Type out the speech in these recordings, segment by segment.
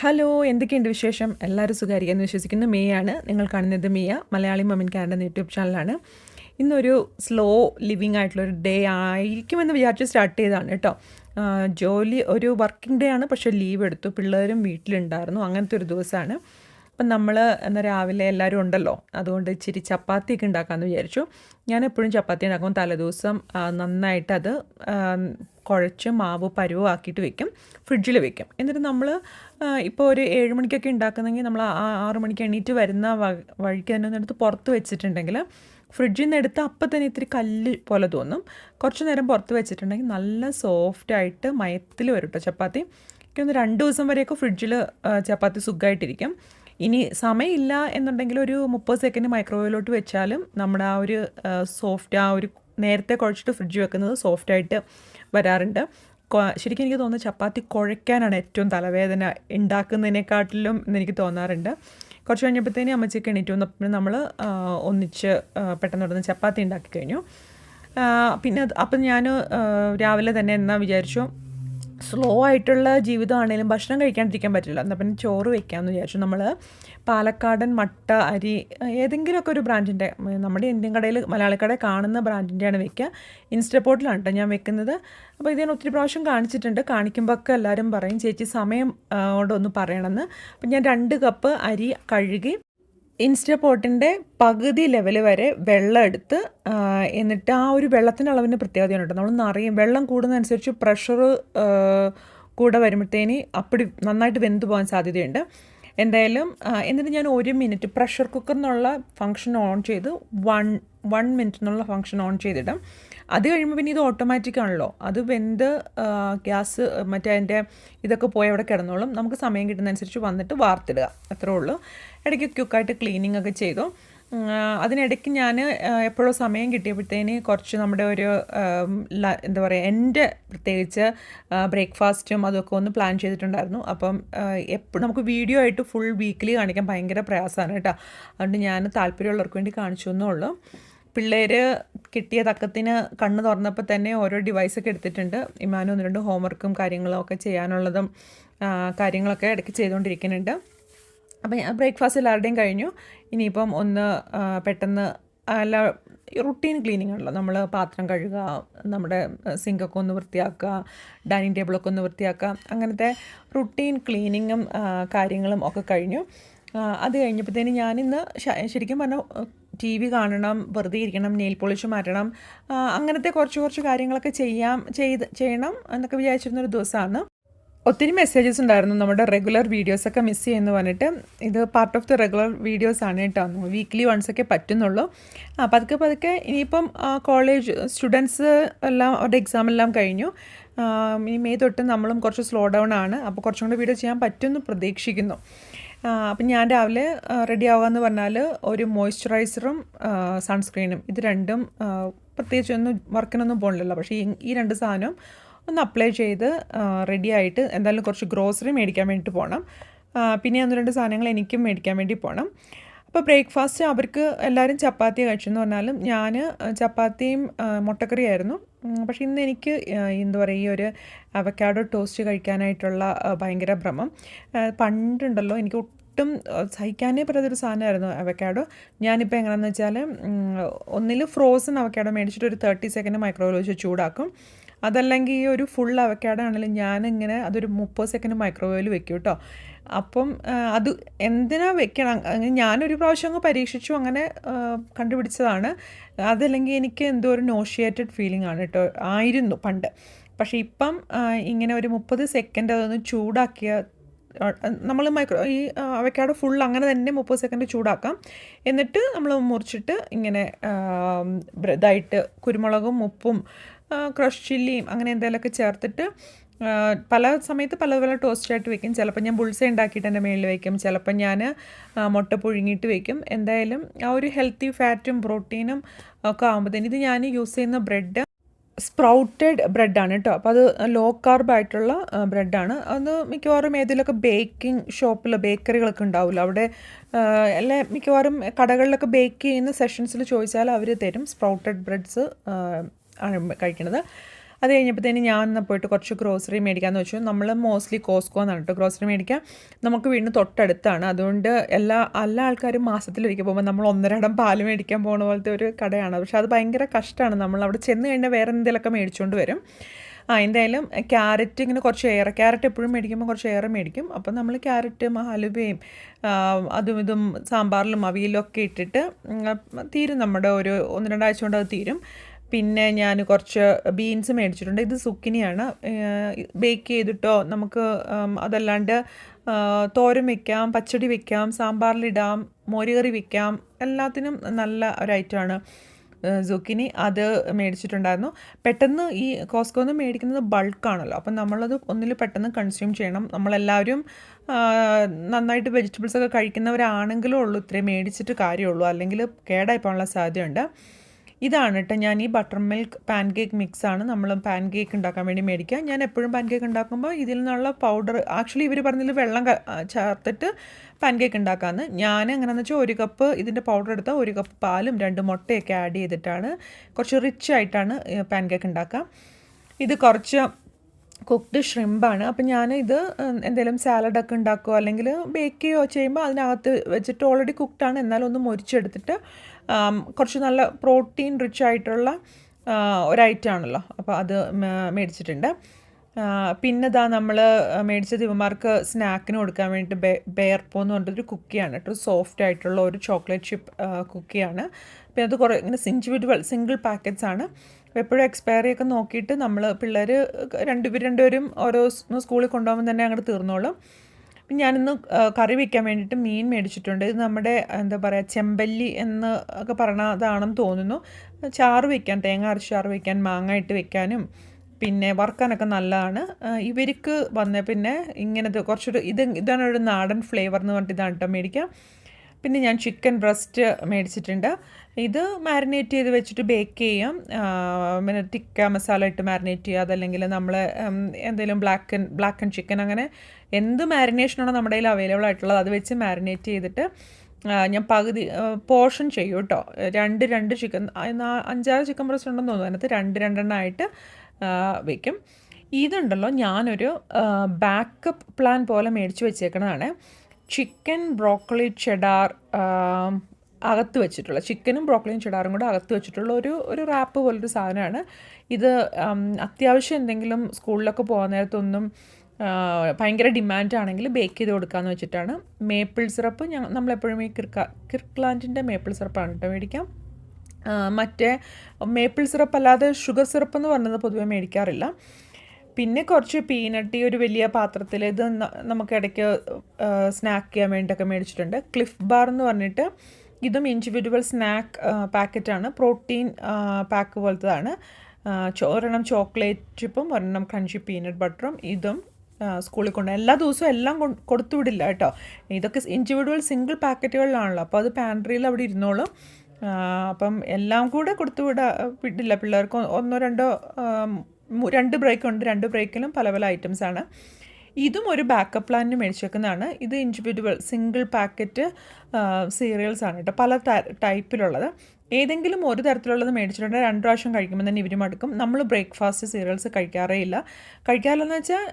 Hello എന്തൊക്കെയുണ്ട് വിശേഷം? എല്ലാവരും സുഖമായിരിക്കുമെന്ന് വിശ്വസിക്കുന്നു. ആണ് നിങ്ങൾ കാണുന്നത് മിയ. മലയാളി മമ്മൻ കാരന്റെ യൂട്യൂബ് ചാനലാണ്. ഇന്നൊരു സ്ലോ ലിവിങ് ആയിട്ടുള്ളൊരു ഡേ ആയിരിക്കുമെന്ന് വിചാരിച്ച് സ്റ്റാർട്ട് ചെയ്തതാണ് കേട്ടോ. ജോലി ഒരു വർക്കിംഗ് ഡേ ആണ്. പക്ഷേ ലീവ് എടുത്തു. പിള്ളേരും വീട്ടിലുണ്ടായിരുന്നു. അങ്ങനത്തെ ഒരു ദിവസമാണ്. അപ്പം നമ്മൾ എന്നാൽ രാവിലെ എല്ലാവരും ഉണ്ടല്ലോ. അതുകൊണ്ട് ഇച്ചിരി ചപ്പാത്തിയൊക്കെ ഉണ്ടാക്കാമെന്ന് വിചാരിച്ചു. ഞാൻ എപ്പോഴും ചപ്പാത്തി ഉണ്ടാക്കുമ്പോൾ തലേദിവസം നന്നായിട്ട് അത് കുഴച്ച് മാവ് പരുവാക്കിയിട്ട് വെക്കും. ഫ്രിഡ്ജിൽ വെക്കും. എന്നിട്ട് നമ്മൾ ഇപ്പോൾ ഒരു ഏഴ് മണിക്കൊക്കെ ഉണ്ടാക്കുന്നെങ്കിൽ നമ്മൾ ആറ് മണിക്ക് എണീറ്റ് വരുന്ന വഴിക്ക് തന്നെ ഒന്നെടുത്ത് പുറത്ത് വെച്ചിട്ടുണ്ടെങ്കിൽ ഫ്രിഡ്ജിൽ നിന്ന് എടുത്ത് അപ്പം തന്നെ ഇത്തിരി കല്ല് പോലെ തോന്നും. കുറച്ച് നേരം പുറത്ത് വെച്ചിട്ടുണ്ടെങ്കിൽ നല്ല സോഫ്റ്റായിട്ട് മയത്തിൽ വരും കേട്ടോ ചപ്പാത്തി. എനിക്കൊന്ന് രണ്ട് ദിവസം വരെയൊക്കെ ഫ്രിഡ്ജിൽ ചപ്പാത്തി സുഖമായിട്ടിരിക്കും ഇനി സമയമില്ല എന്നുണ്ടെങ്കിൽ ഒരു മുപ്പത് സെക്കൻഡ് മൈക്രോവേവിലോട്ട് വെച്ചാലും നമ്മുടെ ആ ഒരു സോഫ്റ്റ് ആ ഒരു നേരത്തെ കുഴച്ചിട്ട് ഫ്രിഡ്ജ് വെക്കുന്നത് സോഫ്റ്റായിട്ട് വരാറുണ്ട്. ശരിക്കും എനിക്ക് തോന്നുന്നത് ചപ്പാത്തി കുഴയ്ക്കാനാണ് ഏറ്റവും തലവേദന. ഉണ്ടാക്കുന്നതിനെക്കാട്ടിലും എനിക്ക് തോന്നാറുണ്ട്. കുറച്ച് കഴിഞ്ഞപ്പോഴത്തേനും അമ്മച്ചിക്ക് എണീറ്റ് വന്നപ്പോൾ നമ്മൾ ഒന്നിച്ച് പെട്ടെന്ന് പെട്ടെന്ന് ചപ്പാത്തി ഉണ്ടാക്കി കഴിഞ്ഞു. പിന്നെ അപ്പം ഞാൻ രാവിലെ തന്നെ എന്നാ വിചാരിച്ചു? സ്ലോ ആയിട്ടുള്ള ജീവിതമാണെങ്കിലും ഭക്ഷണം കഴിക്കാണ്ടിരിക്കാൻ പറ്റില്ല. എന്നാൽ പിന്നെ ചോറ് വെക്കാമെന്ന് വിചാരിച്ചു. നമ്മൾ പാലക്കാടൻ മട്ട അരി ഏതെങ്കിലുമൊക്കെ ഒരു ബ്രാൻഡിന്റെ നമ്മുടെ ഇന്ത്യൻ കടയിൽ മലയാളി കാണുന്ന ബ്രാൻഡിന്റെയാണ് വെക്കുക. ഇൻസ്റ്റപ്പോർട്ടിലാണ് കേട്ടോ ഞാൻ വെക്കുന്നത്. അപ്പോൾ ഇത് ഞാൻ ഒത്തിരി പ്രാവശ്യം കാണിച്ചിട്ടുണ്ട്. കാണിക്കുമ്പോൾ ഒക്കെ എല്ലാവരും പറയും ചേച്ചി സമയം കൊണ്ടൊന്ന് പറയണമെന്ന്. അപ്പം ഞാൻ രണ്ട് കപ്പ് അരി കഴുകി ഇൻസ്റ്റപോട്ടിന്റെ പകുതി ലെവൽ വരെ വെള്ളം എടുത്ത് എന്നിട്ട് ആ ഒരു വെള്ളത്തിന്റെ അളവിന് പ്രത്യേകതയാണ് കേട്ടോ. നമ്മൾ നിറയും വെള്ളം കൂടുന്നതനുസരിച്ച് പ്രഷർ കൂടെ വരുമ്പോഴത്തേന് അപ്പടി നന്നായിട്ട് വെന്ത് പോകാൻ സാധ്യതയുണ്ട്. എന്തായാലും എന്നിട്ട് ഞാൻ ഒരു മിനിറ്റ് പ്രഷർ കുക്കർ എന്നുള്ള ഫങ്ഷൻ ഓൺ ചെയ്ത് വൺ വൺ മിനിറ്റ് എന്നുള്ള ഫങ്ഷൻ ഓൺ ചെയ്തിടും. അത് കഴിയുമ്പോൾ പിന്നെ ഇത് ഓട്ടോമാറ്റിക് ആണല്ലോ. അത് വെന്ത് ഗ്യാസ് മറ്റേ അതിന്റെ ഇതൊക്കെ പോയി അവിടെ കിടന്നോളും. നമുക്ക് സമയം കിട്ടുന്നതനുസരിച്ച് വന്നിട്ട് വാർത്തിടുക. അത്രേ ഉള്ളൂ. ഇടയ്ക്ക് ക്യുക്കായിട്ട് ക്ലീനിങ് ഒക്കെ ചെയ്തു. അതിനിടയ്ക്ക് ഞാൻ എപ്പോഴോ സമയം കിട്ടിയപ്പോഴത്തേന് കുറച്ച് നമ്മുടെ ഒരു എന്താ പറയുക എന്റെ പ്രത്യേകിച്ച് ബ്രേക്ക്ഫാസ്റ്റും അതൊക്കെ ഒന്ന് പ്ലാൻ ചെയ്തിട്ടുണ്ടായിരുന്നു. അപ്പം എപ്പോഴും നമുക്ക് വീഡിയോ ആയിട്ട് ഫുൾ വീക്കിലി കാണിക്കാൻ ഭയങ്കര പ്രയാസമാണ് കേട്ടോ. അതുകൊണ്ട് ഞാൻ താല്പര്യമുള്ളവർക്ക് വേണ്ടി കാണിച്ചു എന്നേ ഉള്ളൂ. പിള്ളേർ കിട്ടിയ തക്കത്തിന് കണ്ണ് തുറന്നപ്പോൾ തന്നെ ഓരോ ഡിവൈസൊക്കെ എടുത്തിട്ടുണ്ട്. ഇമാനും ഒന്ന് രണ്ട് ഹോംവർക്കും കാര്യങ്ങളും ഒക്കെ ചെയ്യാനുള്ളതും കാര്യങ്ങളൊക്കെ ഇടയ്ക്ക് ചെയ്തുകൊണ്ടിരിക്കുന്നുണ്ട്. അപ്പം ബ്രേക്ക്ഫാസ്റ്റ് എല്ലാവരുടെയും കഴിഞ്ഞു. ഇനിയിപ്പം ഒന്ന് പെട്ടെന്ന് അല്ല റുട്ടീൻ ക്ലീനിങ് ആണല്ലോ. നമ്മൾ പാത്രം കഴുകുക നമ്മുടെ സിങ്കൊക്കെ ഒന്ന് വൃത്തിയാക്കുക ഡൈനിങ് ടേബിളൊക്കെ ഒന്ന് വൃത്തിയാക്കുക. അങ്ങനത്തെ റുട്ടീൻ ക്ലീനിങ്ങും കാര്യങ്ങളും ഒക്കെ കഴിഞ്ഞു. അത് കഴിഞ്ഞപ്പോഴത്തേന് ഞാനിന്ന് ശരിക്കും പറഞ്ഞാൽ ടി വി കാണണം വെറുതെ ഇരിക്കണം നെയിൽ പോളിഷ് മാറ്റണം അങ്ങനത്തെ കുറച്ച് കുറച്ച് കാര്യങ്ങളൊക്കെ ചെയ്യാം ചെയ്ത് ചെയ്യണം എന്നൊക്കെ വിചാരിച്ചിരുന്നൊരു ദിവസമാണ്. ഒത്തിരി മെസ്സേജസ് ഉണ്ടായിരുന്നു നമ്മുടെ റെഗുലർ വീഡിയോസൊക്കെ മിസ് ചെയ്യുന്നു പറഞ്ഞിട്ട്. ഇത് part of the regular videos ആണ് കേട്ടോ. വീക്ക്ലി വൺസ് ഒക്കെ പറ്റുന്നുള്ളൂ. ആ പതുക്കെ പതുക്കെ ഇനിയിപ്പം കോളേജ് സ്റ്റുഡൻസ് എല്ലാം അവരുടെ എക്സാം എല്ലാം കഴിഞ്ഞു. ഇനി മെയ് തൊട്ട് നമ്മളും കുറച്ച് സ്ലോ ഡൗൺ ആണ്. അപ്പോൾ കുറച്ചും കൂടി വീഡിയോ ചെയ്യാൻ പറ്റുമെന്ന് പ്രതീക്ഷിക്കുന്നു. അപ്പം ഞാൻ രാവിലെ റെഡി ആവുകയെന്ന് പറഞ്ഞാൽ ഒരു മോയ്സ്ചറൈസറും സൺസ്ക്രീനും ഇത് രണ്ടും ആ, പ്രത്യേകിച്ച് ഒന്നും വർക്കിനൊന്നും പോകണില്ലല്ലോ പക്ഷേ ഈ- രണ്ട് സാധനവും ഒന്ന് അപ്ലൈ ചെയ്ത് റെഡി ആയിട്ട് എന്തായാലും കുറച്ച് ഗ്രോസറി മേടിക്കാൻ വേണ്ടിയിട്ട് പോകണം പിന്നെ ഒന്ന് രണ്ട് സാധനങ്ങൾ എനിക്കും മേടിക്കാൻ വേണ്ടി പോകണം അപ്പോൾ ബ്രേക്ക്ഫാസ്റ്റ് അവർക്ക് എല്ലാവരും ചപ്പാത്തി കഴിച്ചെന്ന് പറഞ്ഞാലും ഞാൻ ചപ്പാത്തിയും മുട്ടക്കറിയായിരുന്നു. പക്ഷേ ഇന്ന് എനിക്ക് എന്താ പറയുക ഈ ഒരു അവക്കാഡോ ടോസ്റ്റ് കഴിക്കാനായിട്ടുള്ള ഭയങ്കര ഭ്രമം. പണ്ടുണ്ടല്ലോ എനിക്ക് ഒട്ടും സഹിക്കാനേ പറ്റാത്തൊരു സാധനമായിരുന്നു അവക്കാഡോ. ഞാനിപ്പോൾ എങ്ങനെയാണെന്ന് വെച്ചാൽ ഒന്നിൽ ഫ്രോസൺ അവക്കാഡോ മേടിച്ചിട്ട് ഒരു തേർട്ടി സെക്കൻഡ് മൈക്രോവേവ് വെച്ച് ചൂടാക്കും. അതല്ലെങ്കിൽ ഈ ഒരു ഫുൾ അവക്കാട് ആണെങ്കിലും ഞാനിങ്ങനെ അതൊരു മുപ്പത് സെക്കൻഡ് മൈക്രോവേവിൽ വെക്കും കേട്ടോ അപ്പം അത് എന്തിനാ വെക്കണം? ഞാനൊരു പ്രാവശ്യം അങ്ങ് പരീക്ഷിച്ചു അങ്ങനെ കണ്ടുപിടിച്ചതാണ്. അതല്ലെങ്കിൽ എനിക്ക് എന്തോ ഒരു നോഷിയേറ്റഡ് ഫീലിംഗ് ആണ് കേട്ടോ ആയിരുന്നു പണ്ട്. പക്ഷേ ഇപ്പം ഇങ്ങനെ ഒരു മുപ്പത് സെക്കൻഡ് അതൊന്ന് ചൂടാക്കിയ നമ്മൾ മൈക്രോ ഈ അവക്കാട് ഫുൾ അങ്ങനെ തന്നെ മുപ്പത് സെക്കൻഡ് ചൂടാക്കാം. എന്നിട്ട് നമ്മൾ മുറിച്ചിട്ട് ഇങ്ങനെ ഇതായിട്ട് കുരുമുളകും ഉപ്പും ക്രഷ് ചില്ലിയും അങ്ങനെ എന്തെങ്കിലുമൊക്കെ ചേർത്തിട്ട് പല സമയത്ത് പല പല ടോസ്റ്റായിട്ട് വെക്കും. ചിലപ്പോൾ ഞാൻ ബുൾസ ഉണ്ടാക്കിയിട്ട് എന്റെ മേളിൽ വെക്കും. ചിലപ്പോൾ ഞാൻ മുട്ട പുഴുങ്ങിയിട്ട് വെക്കും. എന്തായാലും ആ ഒരു ഹെൽത്തി ഫാറ്റും പ്രോട്ടീനും ഒക്കെ ആകുമ്പോഴത്തേന് ഇത് ഞാൻ യൂസ് ചെയ്യുന്ന ബ്രെഡ് സ്പ്രൗട്ടഡ് ബ്രെഡാണ് കേട്ടോ അപ്പോൾ അത് ലോ കാർബായിട്ടുള്ള ബ്രെഡാണ് അത് മിക്കവാറും ഏതിലൊക്കെ ബേക്കിംഗ് ഷോപ്പിൽ ബേക്കറികളൊക്കെ ഉണ്ടാവില്ല അവിടെ അല്ലെ മിക്കവാറും കടകളിലൊക്കെ ബേക്ക് ചെയ്യുന്ന സെഷൻസിൽ ചോദിച്ചാൽ അവർ തരും. സ്പ്രൗട്ടഡ് ബ്രെഡ്സ് ആണ് കഴിക്കണത്. അത് കഴിഞ്ഞപ്പോഴത്തേന് ഞാൻ എന്നാൽ പോയിട്ട് കുറച്ച് ഗ്രോസറി മേടിക്കാമെന്ന് വെച്ചു. നമ്മൾ മോസ്റ്റ്ലി കോസ്കോ എന്നാണ് കേട്ടോ ഗ്രോസറി മേടിക്കാം. നമുക്ക് വീടിന് തൊട്ടടുത്താണ്. അതുകൊണ്ട് എല്ലാ എല്ലാ ആൾക്കാരും മാസത്തിലൊരിക്കൽ പോകുമ്പോൾ നമ്മൾ ഒന്നരടം പാൽ മേടിക്കാൻ പോകുന്ന പോലത്തെ ഒരു കടയാണ്. പക്ഷേ അത് ഭയങ്കര കഷ്ടമാണ് നമ്മൾ അവിടെ ചെന്ന് കഴിഞ്ഞാൽ വേറെ എന്തെങ്കിലുമൊക്കെ മേടിച്ചുകൊണ്ട് വരും. ആ എന്തായാലും ക്യാരറ്റ് ഇങ്ങനെ കുറച്ച് ഏറെ ക്യാരറ്റ് എപ്പോഴും മേടിക്കുമ്പോൾ കുറച്ച് ഏറെ മേടിക്കും. അപ്പം നമ്മൾ ക്യാരറ്റ് ഹലുവയും അതും ഇതും സാമ്പാറിലും അവിയലും ഒക്കെ ഇട്ടിട്ട് തീരും. നമ്മുടെ ഒരു ഒന്ന് രണ്ടാഴ്ച കൊണ്ട് അത് തീരും. പിന്നെ ഞാൻ കുറച്ച് ബീൻസ് മേടിച്ചിട്ടുണ്ട്. ഇത് സുക്കിനിയാണ്. ബേക്ക് ചെയ്തിട്ടോ നമുക്ക് അതല്ലാണ്ട് തോരൻ വെക്കാം പച്ചടി വെക്കാം സാമ്പാറിലിടാം മോരുകറി വെക്കാം എല്ലാത്തിനും നല്ല ഒരു ഐറ്റമാണ് സുക്കിനി. അത് മേടിച്ചിട്ടുണ്ടായിരുന്നു. പെട്ടെന്ന് ഈ കോസ്കോന്ന് മേടിക്കുന്നത് ബൾക്കാണല്ലോ. അപ്പം നമ്മളത് ഒന്നിൽ പെട്ടെന്ന് കൺസ്യൂം ചെയ്യണം. നമ്മളെല്ലാവരും നന്നായിട്ട് വെജിറ്റബിൾസ് ഒക്കെ കഴിക്കുന്നവരാണെങ്കിലും ഉള്ളൂ ഇത്രയും മേടിച്ചിട്ട് കാര്യമുള്ളൂ. അല്ലെങ്കിൽ കേടായി പോകാനുള്ള സാധ്യതയുണ്ട്. ഇതാണ് കേട്ടോ ഞാൻ ഈ ബട്ടർ മിൽക്ക് പാൻ കേക്ക് മിക്സാണ് നമ്മൾ പാൻ കേക്ക് ഉണ്ടാക്കാൻ വേണ്ടി മേടിക്കുക. ഞാൻ എപ്പോഴും പാൻ കേക്ക് ഉണ്ടാക്കുമ്പോൾ ഇതിൽ നിന്നുള്ള പൗഡർ ആക്ച്വലി ഇവർ പറഞ്ഞതിൽ വെള്ളം ചേർത്തിട്ട് പാൻ കേക്ക് ഉണ്ടാക്കാമെന്ന് ഞാൻ എങ്ങനെയാണെന്ന് വെച്ചാൽ ഒരു കപ്പ് ഇതിന്റെ പൗഡർ എടുത്താൽ ഒരു കപ്പ് പാലും രണ്ട് മുട്ടയൊക്കെ ആഡ് ചെയ്തിട്ടാണ് കുറച്ച് റിച്ച് ആയിട്ടാണ് പാൻ കേക്ക് ഉണ്ടാക്കുക. ഇത് കുറച്ച് കുക്ക്ഡ് ഷ്രിമ്പാണ് അപ്പം ഞാൻ ഇത് എന്തെങ്കിലും സാലഡൊക്കെ ഉണ്ടാക്കുകയോ അല്ലെങ്കിൽ ബേക്ക് ചെയ്യുകയോ ചെയ്യുമ്പോൾ അതിനകത്ത് വെച്ചിട്ട് ഓൾറെഡി കുക്ക്ഡാണ് എന്നാലും ഒന്ന് മുരിച്ചെടുത്തിട്ട് കുറച്ച് നല്ല പ്രോട്ടീൻ റിച്ച് ആയിട്ടുള്ള ഒരു ഐറ്റം ആണല്ലോ അപ്പോൾ അത് മേടിച്ചിട്ടുണ്ട്. പിന്നെ ഇതാ നമ്മൾ മേടിച്ചത് ഇവന്മാർക്ക് സ്നാക്കിന് കൊടുക്കാൻ വേണ്ടിയിട്ട് ബെ ബെയർപ്പോ എന്ന് പറഞ്ഞിട്ടൊരു കുക്കിയാണ്. കേട്ടോ സോഫ്റ്റ് ആയിട്ടുള്ള ഒരു ചോക്ലേറ്റ് ചിപ്പ് കുക്കിയാണ്. പിന്നെ അത് കുറേ ഇങ്ങനെ ഇൻഡിവിജ്വൽ സിംഗിൾ പാക്കറ്റ്സ് ആണ്. എപ്പോഴും എക്സ്പയറി ഒക്കെ നോക്കിയിട്ട് നമ്മൾ പിള്ളേർ രണ്ടുപേരും രണ്ടുപേരും ഓരോ സ്കൂളിൽ കൊണ്ടുപോകുമ്പോൾ തന്നെ അങ്ങോട്ട് തീർന്നോളും. ഞാനിന്ന് കറി വയ്ക്കാൻ വേണ്ടിയിട്ട് മീൻ മേടിച്ചിട്ടുണ്ട്. ഇത് നമ്മുടെ എന്താ പറയുക ചെമ്പല്ലി എന്ന് ഒക്കെ പറഞ്ഞതാണെന്ന് തോന്നുന്നു. ചാറ് വയ്ക്കാൻ തേങ്ങ അരച്ച് ചാറ് വയ്ക്കാൻ മാങ്ങ ഇട്ട് വയ്ക്കാനും പിന്നെ വറുക്കാനൊക്കെ നല്ലതാണ്. ഇവർക്ക് വന്ന പിന്നെ ഇങ്ങനത്തെ കുറച്ചൊരു ഇത് ഇതാണ് ഒരു നാടൻ ഫ്ലേവർ എന്ന് പറഞ്ഞിട്ട് ഇതാണ് കേട്ടോ മേടിക്കാം പിന്നെ ഞാൻ ചിക്കൻ ബ്രസ്റ്റ് മേടിച്ചിട്ടുണ്ട്. ഇത് മാരിനേറ്റ് ചെയ്ത് വെച്ചിട്ട് ബേക്ക് ചെയ്യാം. പിന്നെ ടിക്ക മസാല ഇട്ട് മാരിനേറ്റ് ചെയ്യുക. അതല്ലെങ്കിൽ നമ്മൾ എന്തെങ്കിലും ബ്ലാക്ക് ബ്ലാക്ക് ആൻഡ് ചിക്കൻ അങ്ങനെ എന്ത് മാരിനേഷനാണോ നമ്മുടെ കയ്യിൽ അവൈലബിൾ ആയിട്ടുള്ളത് അത് വെച്ച് മാരിനേറ്റ് ചെയ്തിട്ട് ഞാൻ പകുതി പോർഷൻ ചെയ്യും കേട്ടോ രണ്ട് രണ്ട് ചിക്കൻ അഞ്ചാറ് ചിക്കൻ ബ്രസ്റ്റ് ഉണ്ടെന്ന് തോന്നുന്നു. അതിനകത്ത് രണ്ട് രണ്ടെണ്ണമായിട്ട് വയ്ക്കും ഇതുണ്ടല്ലോ ഞാനൊരു ബാക്കപ്പ് പ്ലാൻ പോലെ മേടിച്ച് വെച്ചേക്കണതാണ്. ചിക്കൻ ബ്രോക്കളി ചെഡാർ അകത്ത് വെച്ചിട്ടുള്ള ചിക്കനും ബ്രോക്കളിയും ചെടാറും കൂടെ അകത്ത് വെച്ചിട്ടുള്ള ഒരു ഒരു റാപ്പ് പോലൊരു സാധനമാണ്. ഇത് അത്യാവശ്യം എന്തെങ്കിലും സ്കൂളിലൊക്കെ പോകാൻ നേരത്തൊന്നും ഭയങ്കര ഡിമാൻഡ് ആണെങ്കിൽ ബേക്ക് ചെയ്ത് കൊടുക്കാമെന്ന് വെച്ചിട്ടാണ്. മേപ്പിൾ സിറപ്പ് ഞങ്ങൾ നമ്മളെപ്പോഴും ഈ കിർക്ക കിർക്ലാൻഡിന്റെ മേപ്പിൾ സിറപ്പാണ് കേട്ടോ മേടിക്കാം. മറ്റേ മേപ്പിൾ സിറപ്പ് അല്ലാതെ ഷുഗർ സിറപ്പ് എന്ന് പറഞ്ഞത് പൊതുവേ മേടിക്കാറില്ല. പിന്നെ കുറച്ച് പീനട്ടി ഒരു വലിയ പാത്രത്തിൽ ഇത് നമുക്ക് ഇടയ്ക്ക് സ്നാക്ക് ചെയ്യാൻ വേണ്ടിയിട്ടൊക്കെ മേടിച്ചിട്ടുണ്ട്. ക്ലിഫ് ബാർ എന്ന് പറഞ്ഞിട്ട് ഇതും ഇൻഡിവിജ്വൽ സ്നാക്ക് പാക്കറ്റാണ് പ്രോട്ടീൻ പാക്ക് പോലത്തതാണ്. ഒരെണ്ണം ചോക്ലേറ്റ് ചിപ്പും ഒരെണ്ണം ക്രഞ്ചി പീനട്ട് ബട്ടറും ഇതും സ്കൂളിൽ കൊണ്ട് എല്ലാ ദിവസവും എല്ലാം കൊടുത്തു വിടില്ല കേട്ടോ. ഇതൊക്കെ ഇൻഡിവിജ്വൽ സിംഗിൾ പാക്കറ്റുകളിലാണല്ലോ അപ്പോൾ അത് പാൻട്രിയിൽ അവിടെ ഇരുന്നോളും. അപ്പം എല്ലാം കൂടെ കൊടുത്തു വിടാ വിടില്ല. പിള്ളേർക്ക് ഒന്നോ രണ്ടോ രണ്ട് ബ്രേക്ക് ഉണ്ട് രണ്ട് ബ്രേക്കിലും പല പല ഐറ്റംസ് ആണ്. ഇതും ഒരു ബാക്കപ്പ് പ്ലാനിന് മേടിച്ചേക്കുന്നതാണ്. ഇത് ഇൻഡിവിജ്വൽ സിംഗിൾ പാക്കറ്റ് സീരിയൽസ് ആണ് കേട്ടോ പല ടൈപ്പിലുള്ളത് ഏതെങ്കിലും ഒരു തരത്തിലുള്ളത് മേടിച്ചിട്ടുണ്ടെങ്കിൽ രണ്ട് പ്രാവശ്യം കഴിക്കുമ്പോൾ തന്നെ ഇവർ മടുക്കും നമ്മൾ ബ്രേക്ക്ഫാസ്റ്റ് സീരിയൽസ് കഴിക്കാറേ ഇല്ല. കഴിക്കാറില്ലെന്ന് വെച്ചാൽ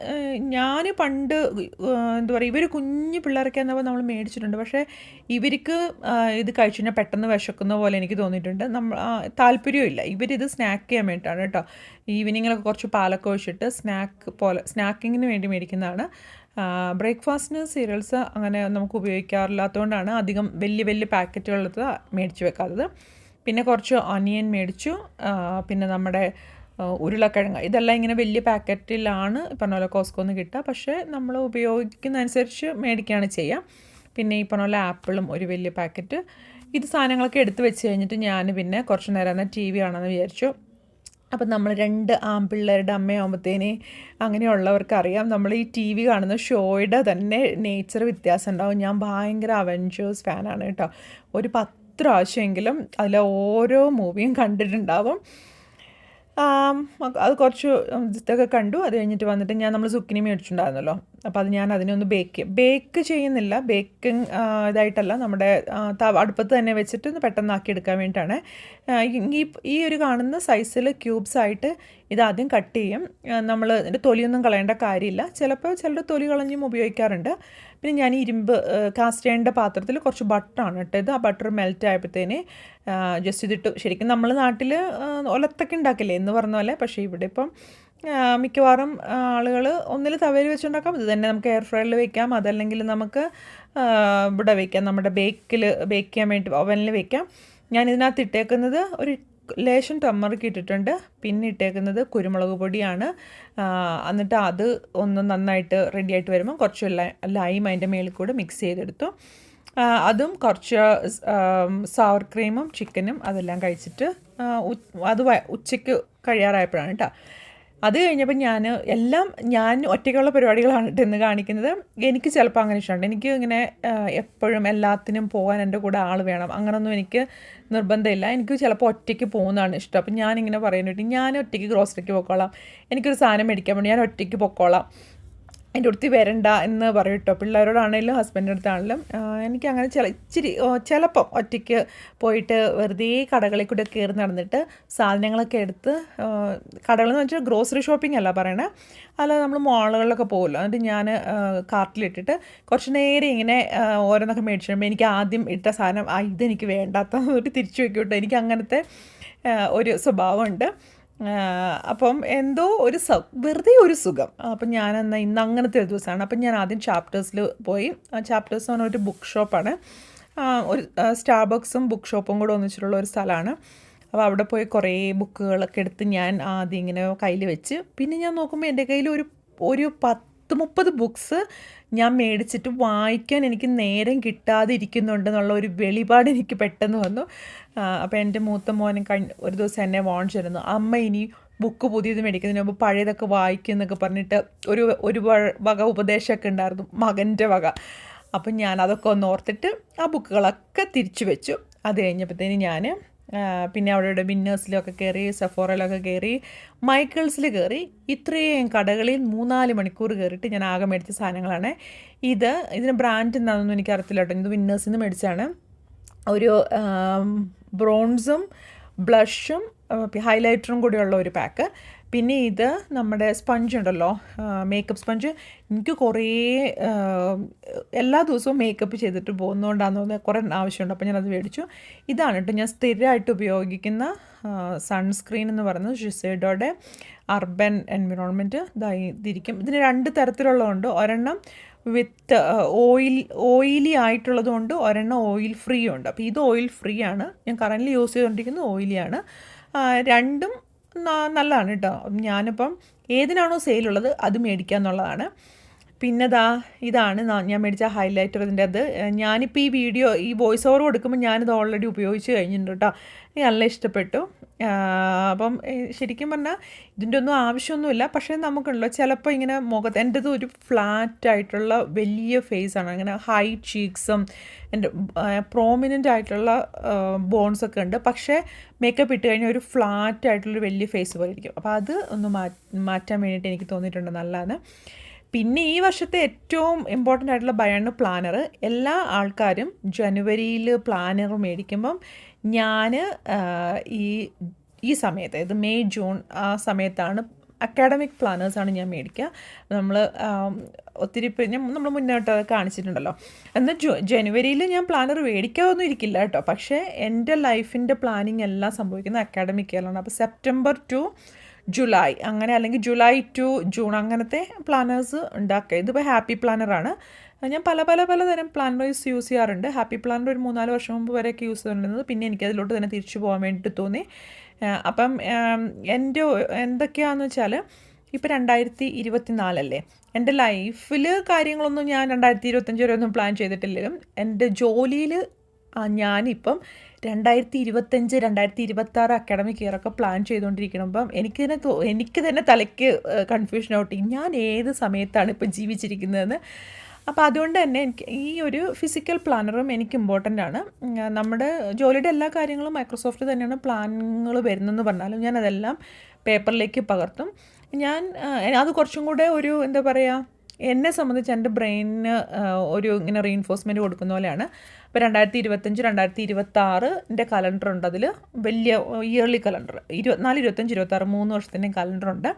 ഞാൻ പണ്ട് എന്താ പറയുക ഇവർ കുഞ്ഞു പിള്ളേരൊക്കെ എന്നപ്പോൾ നമ്മൾ മേടിച്ചിട്ടുണ്ട്. പക്ഷേ ഇവർക്ക് ഇത് കഴിച്ചു കഴിഞ്ഞാൽ പെട്ടെന്ന് വിശക്കുന്ന പോലെ എനിക്ക് തോന്നിയിട്ടുണ്ട്. നമ്മൾ താല്പര്യമില്ല ഇവരിത് സ്നാക്ക് ചെയ്യാൻ വേണ്ടിയിട്ടാണ് കേട്ടോ. ഈവനിങ്ങിലൊക്കെ കുറച്ച് പാലൊക്കെ ഒഴിച്ചിട്ട് സ്നാക്ക് പോലെ സ്നാക്കിങ്ങിന് വേണ്ടി മേടിക്കുന്നതാണ്. ബ്രേക്ക്ഫാസ്റ്റിന് സീരിയൽസ് അങ്ങനെ നമുക്ക് ഉപയോഗിക്കാറില്ലാത്തതുകൊണ്ടാണ് അധികം വലിയ വലിയ പാക്കറ്റുകളത് മേടിച്ച് വെക്കാത്തത്. പിന്നെ കുറച്ച് ഒനിയൻ മേടിച്ചു. പിന്നെ നമ്മുടെ ഉരുളക്കിഴങ്ങ്. ഇതെല്ലാം ഇങ്ങനെ വലിയ പാക്കറ്റിലാണ് പറഞ്ഞ പോലെ കോസ്കോന്ന് കിട്ടുക. പക്ഷേ നമ്മൾ ഉപയോഗിക്കുന്ന അനുസരിച്ച് മേടിക്കുകയാണ് ചെയ്യുക. പിന്നെ ഈ പറഞ്ഞ പോലെ ആപ്പിളും ഒരു വലിയ പാക്കറ്റ്. ഇത് സാധനങ്ങളൊക്കെ എടുത്ത് വെച്ച് കഴിഞ്ഞിട്ട് ഞാൻ പിന്നെ കുറച്ച് നേരം എന്നാൽ ടി വി ആണെന്ന് വിചാരിച്ചു. അപ്പം നമ്മൾ രണ്ട് ആൺപിള്ളേരുടെ അമ്മയാകുമ്പോഴത്തേന് അങ്ങനെയുള്ളവർക്ക് അറിയാം. നമ്മൾ ഈ ടി വി കാണുന്ന ഷോയുടെ തന്നെ നേച്ചർ വ്യത്യാസം ഉണ്ടാവും. ഞാൻ ഭയങ്കര അവഞ്ചേഴ്സ് ഫാനാണ് കേട്ടോ. ഒരു പത്ത് പ്രാവശ്യമെങ്കിലും അതിലെ ഓരോ മൂവിയും കണ്ടിട്ടുണ്ടാവും. അത് കുറച്ച് ഇതൊക്കെ കണ്ടു. അത് കഴിഞ്ഞിട്ട് വന്നിട്ട് ഞാൻ നമ്മൾ സുക്കിനി മേടിച്ചിട്ടുണ്ടായിരുന്നല്ലോ. അപ്പോൾ അത് ഞാൻ അതിനൊന്ന് ബേക്ക് ബേക്ക് ചെയ്യുന്നില്ല. ബേക്കിംഗ് ഇതായിട്ടല്ല. നമ്മുടെ അടുപ്പത്ത് തന്നെ വെച്ചിട്ട് ഒന്ന് പെട്ടെന്നാക്കി എടുക്കാൻ വേണ്ടിയിട്ടാണ്. ഈ ഈ ഒരു കാണുന്ന സൈസിൽ ക്യൂബ്സ് ആയിട്ട് ഇതാദ്യം കട്ട് ചെയ്യും. നമ്മൾ തൊലിയൊന്നും കളയേണ്ട കാര്യമില്ല. ചിലപ്പോൾ ചിലരുടെ തൊലി കളഞ്ഞും ഉപയോഗിക്കാറുണ്ട്. പിന്നെ ഞാൻ ഇരുമ്പ് കാസ്റ്റേണിന്റെ പാത്രത്തിൽ കുറച്ച് ബട്ടറാണ് ഇട്ടത് ആ ബട്ടർ മെൽറ്റ് ആയപ്പോഴത്തേന് ജസ്റ്റ് ഇതിട്ട് ശരിക്കും നമ്മൾ നാട്ടിൽ ഒലത്തൊക്കെ ഉണ്ടാക്കില്ലേ എന്ന് പറഞ്ഞ പോലെ. പക്ഷേ ഇവിടെ ഇപ്പം മിക്കവാറും ആളുകൾ ഒന്നിൽ തവയിൽ വെച്ചുണ്ടാക്കാം. ഇത് തന്നെ നമുക്ക് എയർ ഫ്രയറിൽ വെക്കാം. അതല്ലെങ്കിൽ നമുക്ക് ഇവിടെ വെക്കാം. നമ്മുടെ ബേക്കിൽ ബേക്ക് ചെയ്യാൻ വേണ്ടി ഓവനിൽ വെക്കാം. ഞാൻ ഇതിനകത്ത് ഇട്ടേക്കുന്നത് ഒരു ലേശം ടമ്മർക്ക് ഇട്ടിട്ടുണ്ട്. പിന്നെ ഇട്ടേക്കുന്നത് കുരുമുളക് പൊടിയാണ്. എന്നിട്ട് അത് ഒന്ന് നന്നായിട്ട് റെഡി ആയിട്ട് വരുമ്പോൾ കുറച്ച് ലൈ- അതിന്റെ മേളിൽ കൂടെ മിക്സ് ചെയ്തെടുത്തു. അതും കുറച്ച് സവർ ക്രീമും ചിക്കനും അതെല്ലാം കഴിച്ചിട്ട് അത് ഉച്ചയ്ക്ക് കഴിയാറായപ്പോഴാണ് കേട്ടോ. അത് കഴിഞ്ഞപ്പോൾ ഞാൻ എല്ലാം ഞാൻ ഒറ്റയ്ക്കുള്ള പരിപാടികളാണ് ഇന്ന് കാണിക്കുന്നത്. എനിക്ക് ചിലപ്പോൾ അങ്ങനെ ഇഷ്ടമുണ്ട് എനിക്ക് ഇങ്ങനെ എപ്പോഴും എല്ലാത്തിനും പോകാൻ എന്റെ കൂടെ ആൾ വേണം. അങ്ങനൊന്നും എനിക്ക് നിർബന്ധമില്ല. എനിക്ക് ചിലപ്പോൾ ഒറ്റയ്ക്ക് പോകുന്നതാണ് ഇഷ്ടം. അപ്പം ഞാനിങ്ങനെ പറയുന്നുണ്ട് ഞാൻ ഒറ്റയ്ക്ക് ഗ്രോസറിക്ക് പൊക്കോളാം. എനിക്കൊരു സാധനം മേടിക്കാൻ വേണ്ടി ഞാൻ ഒറ്റയ്ക്ക് പൊക്കോളാം. എന്റെ അടുത്ത് വരണ്ട എന്ന് പറയും കേട്ടോ പിള്ളേരോടാണെങ്കിലും ഹസ്ബൻഡിന്റെ അടുത്താണെങ്കിലും എനിക്ക് അങ്ങനെ ചില ഇച്ചിരി ചിലപ്പം ഒറ്റയ്ക്ക് പോയിട്ട് വെറുതെ കടകളിൽ കൂടെ കയറി നടന്നിട്ട് സാധനങ്ങളൊക്കെ എടുത്ത് കടകളെന്ന് വെച്ചാൽ ഗ്രോസറി ഷോപ്പിംഗ് അല്ല പറയണേ. അല്ല നമ്മൾ മോളുകളിലൊക്കെ പോകുമല്ലോ എന്നിട്ട് ഞാൻ കാർട്ടിലിട്ടിട്ട് കുറച്ച് നേരം ഇങ്ങനെ ഓരോന്നൊക്കെ മേടിച്ചു എനിക്ക് ആദ്യം ഇട്ട സാധനം ഇതെനിക്ക് വേണ്ടാത്ത ഒരു തിരിച്ചു വെക്കും കേട്ടോ എനിക്ക് അങ്ങനത്തെ ഒരു സ്വഭാവമുണ്ട്. അപ്പം എന്തോ ഒരു സ വെറുതെ ഒരു സുഖം. അപ്പം ഞാൻ എന്നാൽ ഇന്ന് അങ്ങനത്തെ ഒരു ദിവസമാണ്. അപ്പം ഞാൻ ആദ്യം ചാപ്റ്റേഴ്സിൽ പോയി. ആ ചാപ്റ്റേഴ്സ് എന്ന് പറഞ്ഞൊരു ബുക്ക് ഷോപ്പാണ് ഒരു ഒരു സ്റ്റാർബക്സും ബുക്ക് ഷോപ്പും കൂടെ ഒന്നിച്ചിട്ടുള്ള ഒരു സ്ഥലമാണ്. അപ്പോൾ അവിടെ പോയി കുറേ ബുക്കുകളൊക്കെ എടുത്ത് ഞാൻ ആദ്യം ഇങ്ങനെ കയ്യിൽ വെച്ച്. പിന്നെ ഞാൻ നോക്കുമ്പോൾ എന്റെ കയ്യിൽ ഒരു ഒരു പത്ത് മുപ്പത് ബുക്സ് ഞാൻ മേടിച്ചിട്ട് വായിക്കാൻ എനിക്ക് നേരം കിട്ടാതെ ഇരിക്കുന്നുണ്ടെന്നുള്ള ഒരു വെളിപാട് എനിക്ക് പെട്ടെന്ന് വന്നു. അപ്പോൾ എന്റെ മൂത്ത കഴിഞ്ഞ ഒരു ദിവസം എന്നെ വാങ്ങിച്ചിരുന്നു അമ്മ ഇനി ബുക്ക് പുതിയത് മേടിക്കുന്നതിന് മുമ്പ് പഴയതൊക്കെ വായിക്കും എന്നൊക്കെ പറഞ്ഞിട്ട് ഒരു ഒരു വക ഉപദേശമൊക്കെ ഉണ്ടായിരുന്നു. മകന്റെ വക. അപ്പം ഞാൻ അതൊക്കെ ഒന്ന് ഓർത്തിട്ട് ആ ബുക്കുകളൊക്കെ തിരിച്ചു വെച്ചു. അത് കഴിഞ്ഞപ്പോഴത്തേന് ഞാൻ പിന്നെ അവിടെ ഇവിടെ വിന്നേഴ്സിലൊക്കെ കയറി സെഫോറയിലൊക്കെ കയറി മൈക്കിൾസിൽ കയറി ഇത്രയും കടകളിൽ മൂന്നാൽ മണിക്കൂർ കയറിയിട്ട് ഞാൻ ആകെ മേടിച്ച സാധനങ്ങളാണ്. ഇത് ഇതിന് ബ്രാൻഡ് എന്താണെന്നൊന്നും എനിക്ക് അറിയത്തില്ല കേട്ടോ. ഇത് വിന്നേഴ്സിൽ നിന്ന് മേടിച്ചാണ് ഒരു ബ്രോൺസും ബ്ലഷും ഹൈലൈറ്ററും കൂടിയുള്ള ഒരു പാക്ക്. പിന്നെ ഇത് നമ്മുടെ സ്പഞ്ച് ഉണ്ടല്ലോ മേക്കപ്പ് സ്പഞ്ച് എനിക്ക് കുറേ എല്ലാ ദിവസവും മേക്കപ്പ് ചെയ്തിട്ട് പോകുന്നതുകൊണ്ടാന്ന് തോന്നുന്നത് കുറേ ആവശ്യമുണ്ട് അപ്പോൾ ഞാനത് മേടിച്ചു. ഇതാണ് കേട്ടോ ഞാൻ സ്ഥിരമായിട്ട് ഉപയോഗിക്കുന്ന സൺസ്ക്രീൻ എന്ന് പറയുന്നത് ഷിസൈഡോയുടെ അർബൻ എൻവിറോൺമെന്റ് ഇതിരിക്കും. ഇതിന് രണ്ട് തരത്തിലുള്ളതുണ്ട്. ഒരെണ്ണം വിത്ത് ഓയിൽ ഓയിലി ആയിട്ടുള്ളതുകൊണ്ട് ഒരെണ്ണം ഓയിൽ ഫ്രീ ഉണ്ട്. അപ്പോൾ ഇത് ഓയിൽ ഫ്രീ ആണ്. ഞാൻ കറന്റ് യൂസ് ചെയ്തുകൊണ്ടിരിക്കുന്നത് ഓയിലിയാണ് രണ്ടും നല്ലതാണ് കേട്ടോ ഞാനിപ്പം ഏതിനാണോ സെയിലുള്ളത് അത് മേടിക്കുക എന്നുള്ളതാണ് പിന്നെ ദാ ഇതാണ് ഞാൻ മേടിച്ച ഹൈലൈറ്റർ ഇതിന്റെ അത് ഞാനിപ്പോൾ ഈ വീഡിയോ ഈ വോയിസ് ഓവർ കൊടുക്കുമ്പോൾ ഞാനിത് ഓൾറെഡി ഉപയോഗിച്ച് കഴിഞ്ഞിട്ടുണ്ട് കേട്ടോ എനിക്ക് നല്ല ഇഷ്ടപ്പെട്ടു. അപ്പം ശരിക്കും പറഞ്ഞാൽ ഇതിന്റെ ഒന്നും ആവശ്യമൊന്നുമില്ല. പക്ഷേ നമുക്കുണ്ടല്ലോ ചിലപ്പോൾ ഇങ്ങനെ മുഖത്ത് എന്റെത് ഒരു ഫ്ലാറ്റ് ആയിട്ടുള്ള വലിയ ഫേസ് ആണ്. അങ്ങനെ ഹൈ ചീക്സും എന്റെ പ്രോമിനന്റ് ആയിട്ടുള്ള ബോൺസ് ഒക്കെ ഉണ്ട്. പക്ഷേ മേക്കപ്പ് ഇട്ട് കഴിഞ്ഞാൽ ഒരു ഫ്ലാറ്റ് ആയിട്ടുള്ളൊരു വലിയ ഫേസ് പോലെ ഇരിക്കും. അപ്പോൾ അത് ഒന്ന് മാറ്റാൻ വേണ്ടിയിട്ട് എനിക്ക് തോന്നിയിട്ടുണ്ട് നല്ലതാണ് പിന്നെ ഈ വർഷത്തെ ഏറ്റവും ഇമ്പോർട്ടന്റ് ആയിട്ടുള്ള ബയാണ് പ്ലാനർ എല്ലാ ആൾക്കാരും ജനുവരിയിൽ പ്ലാനർ മേടിക്കുമ്പം ഞാൻ ഈ ഈ സമയത്ത് ഇത് മെയ് ജൂൺ ആ സമയത്താണ് അക്കാഡമിക് പ്ലാനേഴ്സാണ് ഞാൻ മേടിക്കുക. നമ്മൾ ഒത്തിരി ഞാൻ നമ്മൾ മുന്നോട്ട് കാണിച്ചിട്ടുണ്ടല്ലോ. എന്നാൽ ജു ജനുവരിയിൽ ഞാൻ പ്ലാനർ മേടിക്കാതൊന്നും ഇരിക്കില്ല കേട്ടോ. പക്ഷേ എന്റെ ലൈഫിന്റെ പ്ലാനിങ് എല്ലാം സംഭവിക്കുന്നത് അക്കാഡമിക് ഇയറിലാണ് അപ്പോൾ സെപ്റ്റംബർ ടു ജൂലൈ അങ്ങനെ അല്ലെങ്കിൽ ജൂലൈ ടു ജൂൺ അങ്ങനത്തെ പ്ലാനേഴ്സ് ഉണ്ടാക്കുക. ഇതിപ്പോൾ ഹാപ്പി പ്ലാനറാണ് ഞാൻ പല പല പലതരം പ്ലാനേഴ്സ് യൂസ് ചെയ്യാറുണ്ട്. ഹാപ്പി പ്ലാനർ ഒരു മൂന്നാൽ വർഷം മുമ്പ് വരെയൊക്കെ യൂസ് ചെയ്തിരുന്നത് പിന്നെ എനിക്ക് അതിലോട്ട് തന്നെ തിരിച്ചു പോകാൻ വേണ്ടിയിട്ട് തോന്നി. അപ്പം എന്റെ എന്തൊക്കെയാണെന്ന് വെച്ചാൽ ഇപ്പോൾ രണ്ടായിരത്തി ഇരുപത്തി നാലല്ലേ എന്റെ ലൈഫിൽ കാര്യങ്ങളൊന്നും ഞാൻ രണ്ടായിരത്തി ഇരുപത്തഞ്ച് വരെ ഒന്നും പ്ലാൻ ചെയ്തിട്ടില്ലെങ്കിലും എന്റെ ജോലിയിൽ ഞാനിപ്പം രണ്ടായിരത്തി ഇരുപത്തഞ്ച് രണ്ടായിരത്തി ഇരുപത്താറ് അക്കാഡമിക് ഇയറൊക്കെ പ്ലാൻ ചെയ്തുകൊണ്ടിരിക്കുമ്പം എനിക്ക് തന്നെ എനിക്ക് തന്നെ തലയ്ക്ക് കൺഫ്യൂഷൻ ഔട്ട് ഞാൻ ഏത് സമയത്താണ് ഇപ്പം ജീവിച്ചിരിക്കുന്നതെന്ന്. അപ്പോൾ അതുകൊണ്ട് തന്നെ എനിക്ക് ഈ ഒരു ഫിസിക്കൽ പ്ലാനറും എനിക്ക് ഇമ്പോർട്ടന്റ് ആണ്. നമ്മുടെ ജോലിയുടെ എല്ലാ കാര്യങ്ങളും മൈക്രോസോഫ്റ്റ് തന്നെയാണ് പ്ലാനുകൾ വരുന്നതെന്ന് പറഞ്ഞാലും ഞാൻ അതെല്ലാം പേപ്പറിലേക്ക് പകർത്തും. ഞാൻ അത് കുറച്ചും കൂടെ ഒരു എന്താ പറയുക എന്നെ സംബന്ധിച്ച് എന്റെ ബ്രെയിനിന് ഒരു ഇങ്ങനെ റീഇൻഫോഴ്സ്മെന്റ് കൊടുക്കുന്ന പോലെയാണ്. ഇപ്പോൾ രണ്ടായിരത്തി ഇരുപത്തഞ്ച് രണ്ടായിരത്തി ഇരുപത്താറിന്റെ കലണ്ടർ ഉണ്ട് അതിൽ വലിയ ഇയർലി കലണ്ടർ ഇരുപത്തിനാല് ഇരുപത്തഞ്ച് ഇരുപത്താറ് മൂന്ന് വർഷത്തിന്റെയും കലണ്ടർ ഉണ്ട്.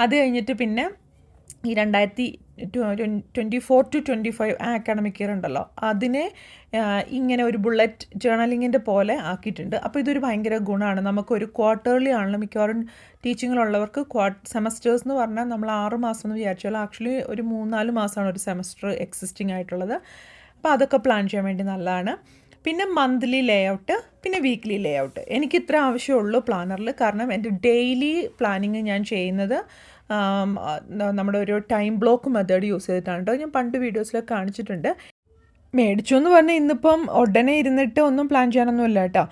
അത് കഴിഞ്ഞിട്ട് പിന്നെ ഈ രണ്ടായിരത്തി twenty four to twenty five academic year ഉണ്ടല്ലോ. അതിനെ ഇങ്ങനെ ഒരു ബുള്ളറ്റ് ജേർണലിങ്ങിന്റെ പോലെ ആക്കിയിട്ടുണ്ട്. അപ്പോൾ ഇതൊരു ഭയങ്കര ഗുണമാണ്. നമുക്കൊരു ക്വാർട്ടർലി ആണല്ലോ മിക്കവാറും ടീച്ചിങ്ങിലുള്ളവർക്ക് ക്വാ സെമസ്റ്റേഴ്സ് എന്ന് പറഞ്ഞാൽ നമ്മൾ ആറ് മാസം എന്ന് വിചാരിച്ചാൽ ആക്ച്വലി ഒരു മൂന്നാൽ മാസമാണ് ഒരു സെമസ്റ്റർ എക്സിസ്റ്റിംഗ് ആയിട്ടുള്ളത്. അപ്പോൾ അതൊക്കെ പ്ലാൻ ചെയ്യാൻ വേണ്ടി നല്ലതാണ്. പിന്നെ മന്ത്ലി ലേ ഔട്ട് പിന്നെ വീക്ക്ലി ലേ ഔട്ട് എനിക്ക് ഇത്ര ആവശ്യമുള്ളൂ പ്ലാനറിൽ കാരണം എന്റെ ഡെയിലി പ്ലാനിങ് ഞാൻ ചെയ്യുന്നത് നമ്മുടെ ഒരു ടൈം ബ്ലോക്ക് മെത്തേഡ് യൂസ് ചെയ്തിട്ടാണ് കേട്ടോ. ഞാൻ പണ്ട് വീഡിയോസിലൊക്കെ കാണിച്ചിട്ടുണ്ട്. മേടിച്ചു എന്ന് പറഞ്ഞാൽ ഇന്നിപ്പം ഉടനെ ഇരുന്നിട്ട് ഒന്നും പ്ലാൻ ചെയ്യാനൊന്നുമില്ല കേട്ടോ.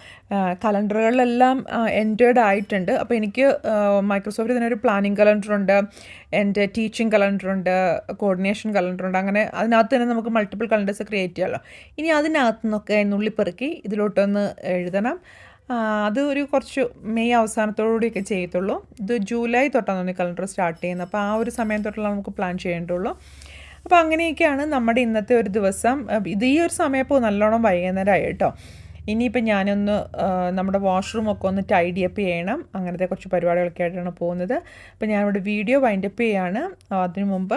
കലണ്ടറുകളിലെല്ലാം എന്റേഡ് ആയിട്ടുണ്ട്. അപ്പോൾ എനിക്ക് മൈക്രോസോഫ്റ്റ് ഇതിനൊരു പ്ലാനിങ് കലണ്ടറുണ്ട് എന്റെ ടീച്ചിങ് കലണ്ടറുണ്ട് കോർഡിനേഷൻ കലണ്ടറുണ്ട് അങ്ങനെ അതിനകത്ത് തന്നെ നമുക്ക് മൾട്ടിപ്പിൾ കലണ്ടേഴ്സ് ക്രിയേറ്റ് ചെയ്യാമല്ലോ ഇനി അതിനകത്തുനിന്നൊക്കെ നുള്ളിപ്പെറുക്കി ഇതിലോട്ടൊന്ന് എഴുതണം. അത് ഒരു കുറച്ച് മെയ് അവസാനത്തോടുകൂടിയൊക്കെ ചെയ്യത്തുള്ളൂ. ഇത് ജൂലൈ തൊട്ടാണ് തോന്നി കലണ്ടർ സ്റ്റാർട്ട് ചെയ്യുന്നത്. അപ്പോൾ ആ ഒരു സമയം തൊട്ടുള്ള നമുക്ക് പ്ലാൻ ചെയ്യേണ്ടുള്ളൂ അപ്പോൾ അങ്ങനെയൊക്കെയാണ് നമ്മുടെ ഇന്നത്തെ ഒരു ദിവസം. ഇത് ഈ ഒരു സമയപ്പോൾ നല്ലോണം വൈകുന്നേരമായി കേട്ടോ. ഇനിയിപ്പോൾ ഞാനൊന്ന് നമ്മുടെ വാഷ്റൂമൊക്കെ ഒന്ന് ടൈഡി അപ്പ് ചെയ്യണം. അങ്ങനത്തെ കുറച്ച് പരിപാടികളൊക്കെ ആയിട്ടാണ് പോകുന്നത്. അപ്പോൾ ഞാനിവിടെ വീഡിയോ വൈൻഡപ്പ് ചെയ്യാണ്. അതിനു മുമ്പ്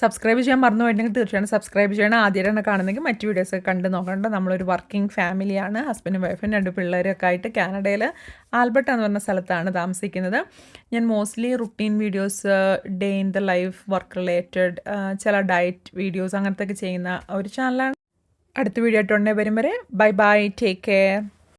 സബ്സ്ക്രൈബ് ചെയ്യാൻ മറന്നു പോയിട്ടുണ്ടെങ്കിൽ തീർച്ചയായും സബ്സ്ക്രൈബ് ചെയ്യണം. ആദ്യമായിട്ടാണ് കാണുന്നെങ്കിൽ മറ്റു വീഡിയോസ് കണ്ട് നോക്കണ്ട നമ്മളൊരു വർക്കിംഗ് ഫാമിലിയാണ് ഹസ്ബൻഡും വൈഫും രണ്ട് പിള്ളേരൊക്കെ ആയിട്ട് കാനഡയിൽ ആൽബർട്ട് എന്ന് പറഞ്ഞ സ്ഥലത്താണ് താമസിക്കുന്നത്. ഞാൻ mostly routine videos day in the life work related ചില ഡയറ്റ് വീഡിയോസ് അങ്ങനത്തെ ഒക്കെ ചെയ്യുന്ന ഒരു ചാനലാണ് അടുത്ത വീഡിയോ ആയിട്ടുണ്ടെങ്കിൽ വരും വരെ. Bye bye take care